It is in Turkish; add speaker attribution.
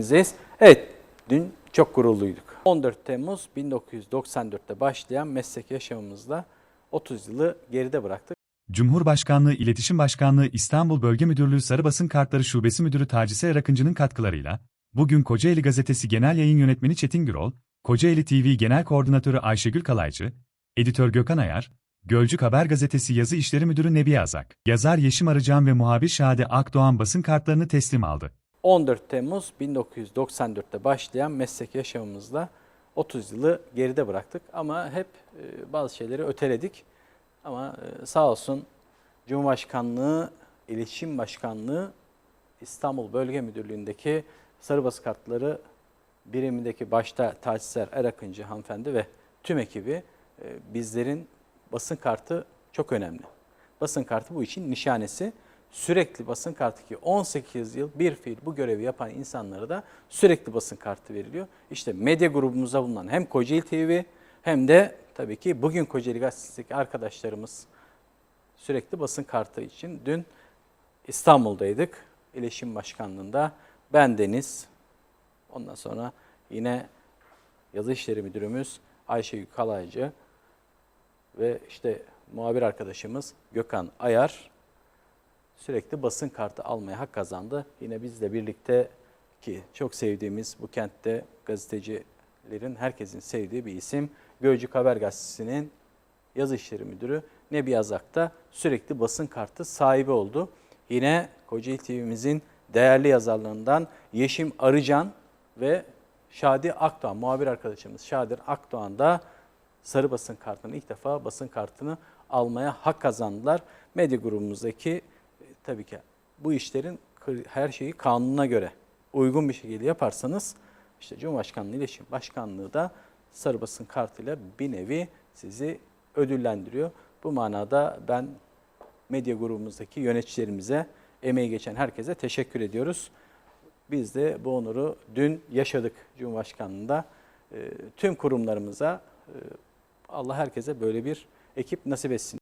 Speaker 1: ekibimizdeyiz. Evet, dün çok gururluyduk. 14 Temmuz 1994'te başlayan meslek yaşamımızda 30 yılı geride bıraktık.
Speaker 2: Cumhurbaşkanlığı İletişim Başkanlığı İstanbul Bölge Müdürlüğü Sarı Basın Kartları Şubesi Müdürü Taciser Erakıncı'nın katkılarıyla, bugün Kocaeli Gazetesi Genel Yayın Yönetmeni Çetin Gürol, Kocaeli TV Genel Koordinatörü Ayşegül Kalaycı, Editör Gökhan Ayar, Gölcük Haber Gazetesi Yazı İşleri Müdürü Nebiye Azak, yazar Yeşim Arıcan ve muhabir Şadi Akdoğan basın kartlarını teslim aldı.
Speaker 1: 14 Temmuz 1994'te başlayan meslek yaşamımızda 30 yılı geride bıraktık ama hep e, bazı şeyleri öteledik. Ama e, sağ olsun Cumhurbaşkanlığı, İletişim Başkanlığı, İstanbul Bölge Müdürlüğü'ndeki sarı basın kartları birimindeki başta Taçser Erakıncı hanımefendi ve tüm ekibi e, bizlerin basın kartı çok önemli. Basın kartı bu için nişanesi. Sürekli basın kartı ki 18 yıl bir fiil bu görevi yapan insanlara da sürekli basın kartı veriliyor. İşte medya grubumuzda bulunan hem Kocaeli TV hem de tabii ki bugün Kocaeli Gazetesi'ndeki arkadaşlarımız sürekli basın kartı için dün İstanbul'daydık. İletişim Başkanlığı'nda ben Deniz, ondan sonra yine Yazı İşleri Müdürümüz Ayşegül Kalaycı ve işte muhabir arkadaşımız Gökhan Ayar sürekli basın kartı almaya hak kazandı. Yine bizle birlikte ki çok sevdiğimiz bu kentte gazetecilerin herkesin sevdiği bir isim Gölcük Haber Gazetesi'nin yazı işleri müdürü Nebi Yazak da sürekli basın kartı sahibi oldu. Yine Kocaeli TV'mizin değerli yazarlarından Yeşim Arıcan ve Şadi Akdoğan, muhabir arkadaşımız Şadir Akdoğan da sarı basın kartını ilk defa basın kartını almaya hak kazandılar. Medya grubumuzdaki tabii ki bu işlerin her şeyi kanuna göre uygun bir şekilde yaparsanız işte Cumhurbaşkanlığı İletişim Başkanlığı da sarı basın kartıyla bir nevi sizi ödüllendiriyor. Bu manada ben medya grubumuzdaki yöneticilerimize, emeği geçen herkese teşekkür ediyoruz. Biz de bu onuru dün yaşadık Cumhurbaşkanlığında. Ee, Tüm kurumlarımıza e, Allah herkese böyle bir ekip nasip etsin.